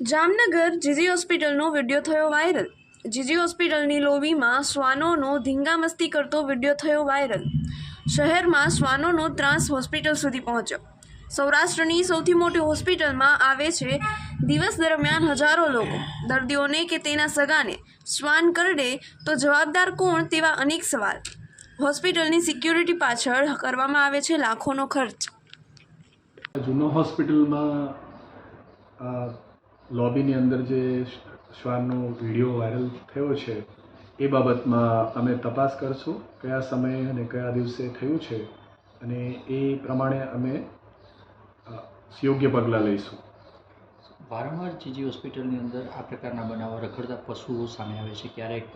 જામનગર જીજી હોસ્પિટલનો વીડિયો થયો વાયરલ. જીજી હોસ્પિટલની લોબીમાં શ્વાનોનો ધીંગામસ્તી કરતો વીડિયો થયો વાયરલ. શહેરમાં શ્વાનોનો ત્રાસ હોસ્પિટલ સુધી પહોંચ્યો. સૌરાષ્ટ્રની સૌથી મોટી હોસ્પિટલમાં આવે છે દિવસ દરમિયાન હજારો લોકો. દર્દીઓને કે તેના સગાને શ્વાન કરડે તો જવાબદાર કોણ તેવા અનેક સવાલ. હોસ્પિટલની સિક્યુરિટી પાછળ કરવામાં આવે છે લાખોનો ખર્ચ. જૂનો હોસ્પિટલમાં લોબીની અંદર જે શ્વાનનો વીડિયો વાયરલ થયો છે એ બાબતમાં અમે તપાસ કરશું કયા સમયે અને કયા દિવસે થયું છે અને એ પ્રમાણે અમે યોગ્ય પગલાં લઈશું. વારંવાર જીજી હોસ્પિટલની અંદર આ પ્રકારના બનાવો રખડતા પશુઓ સામે આવે છે ક્યારેક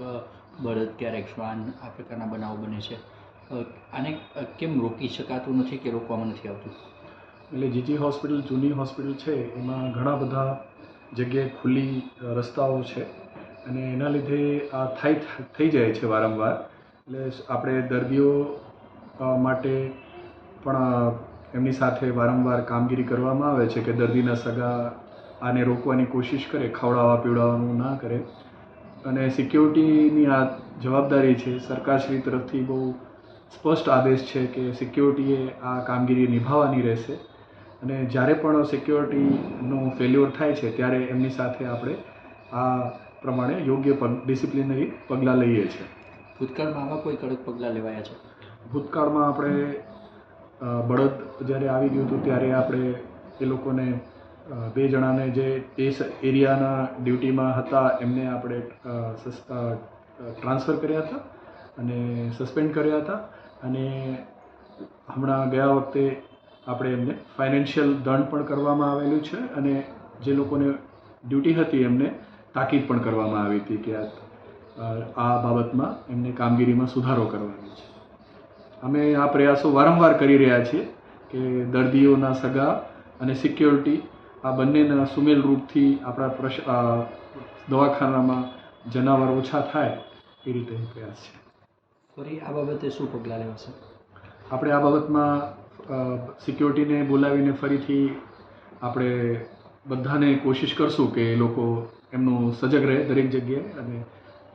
બળદ ક્યારેક શ્વાન આ પ્રકારના બનાવો બને છે. આને કેમ રોકી શકાતું નથી કે રોકવામાં નથી આવતું? એટલે જીજી હોસ્પિટલ જૂની હોસ્પિટલ છે એમાં ઘણા બધા જગ્યાએ ખુલ્લી રસ્તાઓ છે અને એના લીધે આ થાય, થઈ જાય છે વારંવાર. એટલે આપણે દર્દીઓ માટે પણ એમની સાથે વારંવાર કામગીરી કરવામાં આવે છે કે દર્દીના સગા આને રોકવાની કોશિશ કરે, ખવડાવવા, પીવડાવવાનું ના કરે. અને સિક્યોરિટીની આ જવાબદારી છે, સરકારશ્રી તરફથી બહુ સ્પષ્ટ આદેશ છે કે સિક્યોરિટીએ આ કામગીરી નિભાવવાની રહેશે. અને જ્યારે પણ સિક્યોરિટીનું ફેલ્યોર થાય છે ત્યારે એમની સાથે આપણે આ પ્રમાણે યોગ્ય પગ ડિસિપ્લિનરી પગલાં લઈએ છીએ. ભૂતકાળમાં આવા કોઈ કડક પગલાં લેવાયા છે? ભૂતકાળમાં આપણે બળદ જ્યારે આવી ગયું હતું ત્યારે આપણે એ લોકોને બે જણાને જે એ એરિયાના ડ્યુટીમાં હતા એમને આપણે ટ્રાન્સફર કર્યા હતા અને સસ્પેન્ડ કર્યા હતા. અને હમણાં ગયા વખતે આપણે એમને ફાઇનાન્શિયલ દંડ પણ કરવામાં આવેલું છે અને જે લોકોને ડ્યુટી હતી એમને તાકીદ પણ કરવામાં આવી હતી કે આ બાબતમાં એમને કામગીરીમાં સુધારો કરવાનો છે. અમે આ પ્રયાસો વારંવાર કરી રહ્યા છીએ કે દર્દીઓના સગા અને સિક્યોરિટી આ બંનેના સુમેલ રૂપથી આપણા પ્રશ દવાખાનામાં જનાવર ઓછા થાય એ રીતે પ્રયાસ છે. ફરી આ બાબતે શું પગલાં લેવાશે આપણે આ બાબતમાં સિક્યોરિટીને બોલાવીને ફરીથી આપણે બધાને કોશિશ કરશું કે એ લોકો એમનું સજગ રહે દરેક જગ્યાએ અને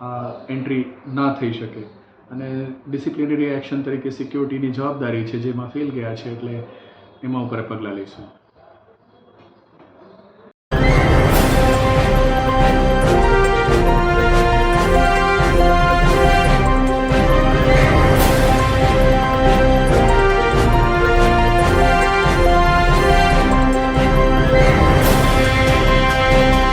આ એન્ટ્રી ના થઈ શકે. અને ડિસિપ્લિનરી એક્શન તરીકે સિક્યોરિટીની જવાબદારી છે, જેમાં ફેલ ગયા છે, એટલે એમાં ઉપર પગલાં લઈશું.